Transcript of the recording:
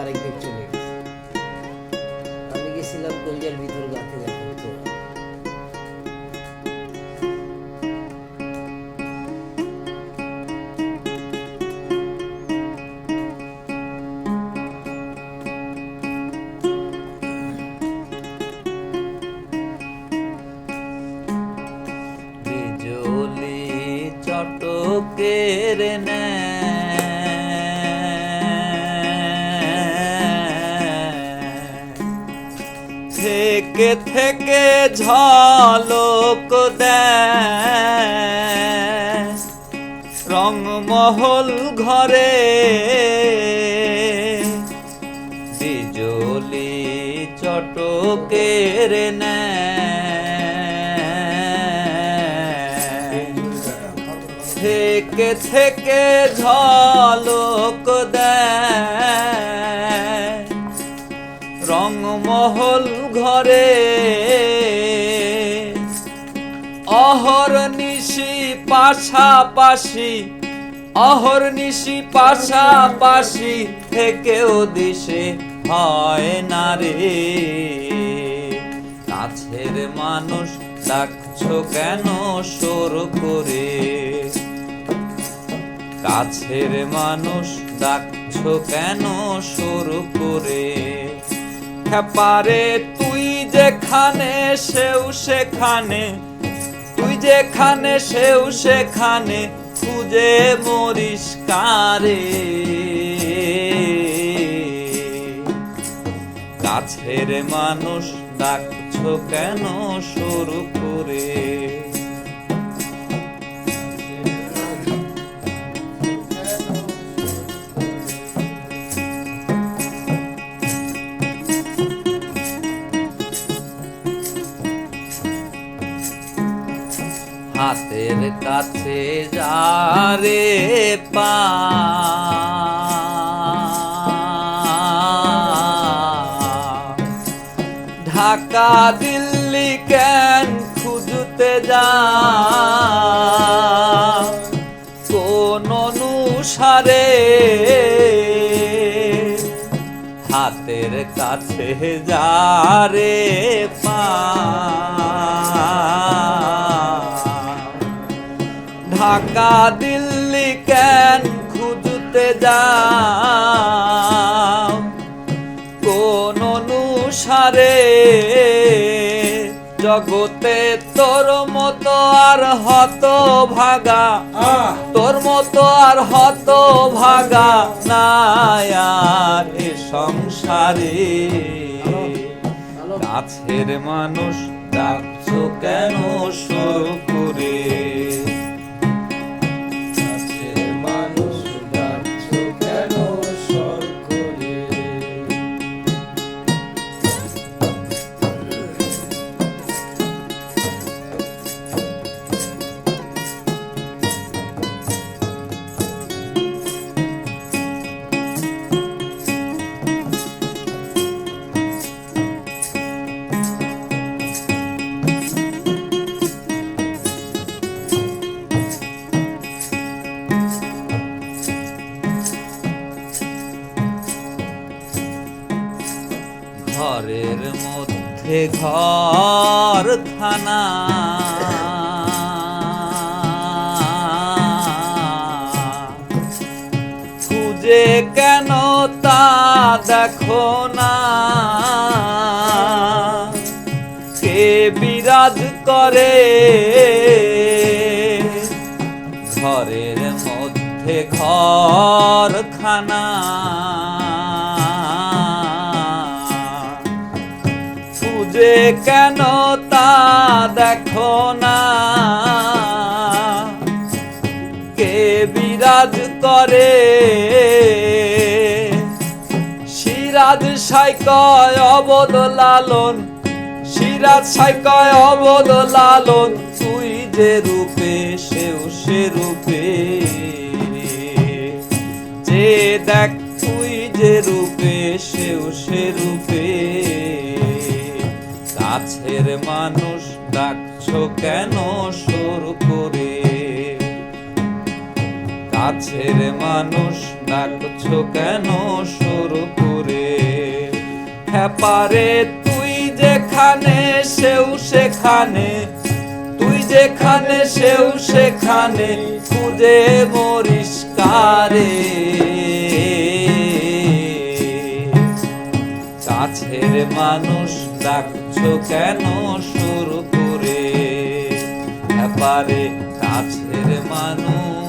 আরেক দিক চলে আমি গেছিলাম ভিতর গাতে। থেকে থেকে ঝলক দেয়। রংমহল ঘরে বিজলি চটকের থেকে থেকে ঝলক দেয়। রংমহল ঘরে। অহর নিশি পাশাপাশি, অহর নিশি পাশাপাশি থেকেও দিশে হয় না রে। কাছের মানুষ ডাকছ কেন সোর করে? কাছের মানুষ ডাকছ কেন সুর করে? পারে, তুই যেখানে সেও সেখানে। তুই যেখানে সেও সেখানে, খুঁজে মরিস কারে। কাছের মানুষ ডাকছ কেন সুর? হাতের কাছে যারে ঢাকা দিল্লি কেন খুঁজতে যা? কোন অনুসারে হাতের কাছে যারে পা। ঢাকা দিল্লি কেন খুঁজতে যাও? কোন অনুসারে জগতে তোর মতো আর হত ভাগা তোর মতো আর হত ভাগা নাই আর এ সংসারে। কাছের মানুষ ডাকছো কেন সুর ঘরের মধ্যে ঘর খানা খুঁজে কেন তা দেখো না। কে বিরাজ করে? ঘরের মধ্যে ঘর খানা। খুঁজে কেন তা দেখো না। কে বিরাজ করে? সিরাজ সাইকয় অবদ লালন, সিরাজ সাইকয় অবদ লালন, তুই যে রূপে, সেও সে রূপে। যে দেখ তুই যে রূপে, সেও সে রূপে। কাছের মানুষ ডাকছো কেন সুর করে? কাছের মানুষ ডাকছো কেন সুর করে? হ্যাঁ পারে তুই যেখানে, সেও সেখানে। তুই যেখানে, সেও সেখানে, খুঁজে মরিস কারে মানুষ ডাকছো কেন সুর করে? পারে কাছের মানুষ